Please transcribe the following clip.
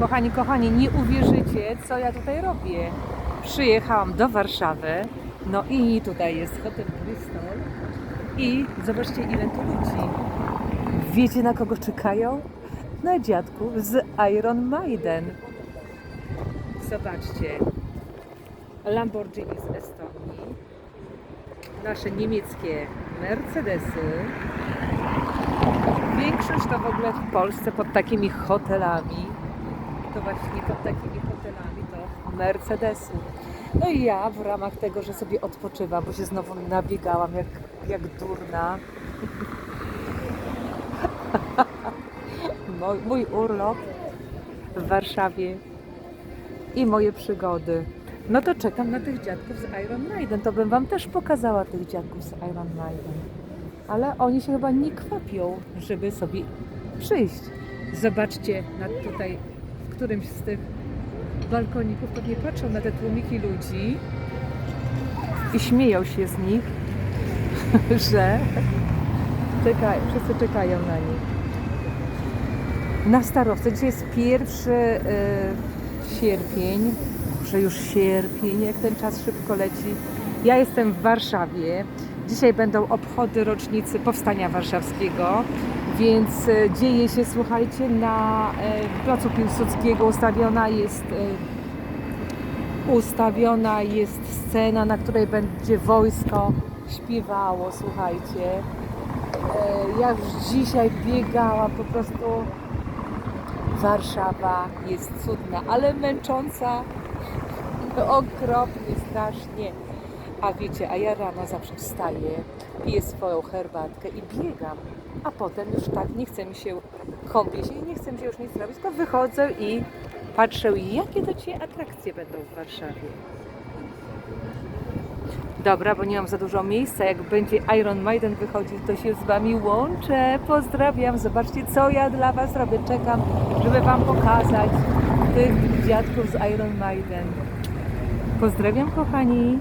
Kochani, kochani, nie uwierzycie, co ja tutaj robię. Przyjechałam do Warszawy, no i tutaj jest hotel Bristol i zobaczcie ile tu ludzi. Wiecie na kogo czekają? Na dziadków z Iron Maiden. Zobaczcie. Lamborghini z Estonii. Nasze niemieckie Mercedesy. Większość to w ogóle w Polsce pod takimi hotelami. To właśnie pod takimi hotelami to Mercedesy. No i ja w ramach tego, że sobie odpoczywam, bo się znowu nabiegałam jak, jak durna. Mój, mój urlop w Warszawie i moje przygody. No to czekam na tych dziadków z Iron Maiden. To bym Wam też pokazała tych dziadków z Iron Maiden. Ale oni się chyba nie kwapią, żeby sobie przyjść. Zobaczcie na tutaj, którymś z tych balkoników pewnie patrzą na te tłumiki ludzi i śmieją się z nich, że czekają, wszyscy czekają na nich. Na starowce. Dzisiaj jest pierwszy y, sierpień, że już sierpień, jak ten czas szybko leci. Ja jestem w Warszawie. Dzisiaj będą obchody rocznicy Powstania Warszawskiego, więc y, dzieje się, słuchajcie, na y, Placu Piłsudskiego ustawiona jest y, ustawiona jest scena, na której będzie wojsko śpiewało, słuchajcie. E, Ja już dzisiaj biegałam, po prostu Warszawa jest cudna, ale męcząca, okropnie, strasznie. A wiecie, a ja rano zawsze wstaję, piję swoją herbatkę i biegam. A potem już tak nie chce mi się kąpieć i nie chce mi się już nic robić, to wychodzę i patrzę, jakie to dzisiaj atrakcje będą w Warszawie. Dobra, bo nie mam za dużo miejsca. Jak będzie Iron Maiden wychodzić, to się z Wami łączę. Pozdrawiam. Zobaczcie, co ja dla Was robię. Czekam, żeby Wam pokazać tych dziadków z Iron Maiden. Pozdrawiam, kochani.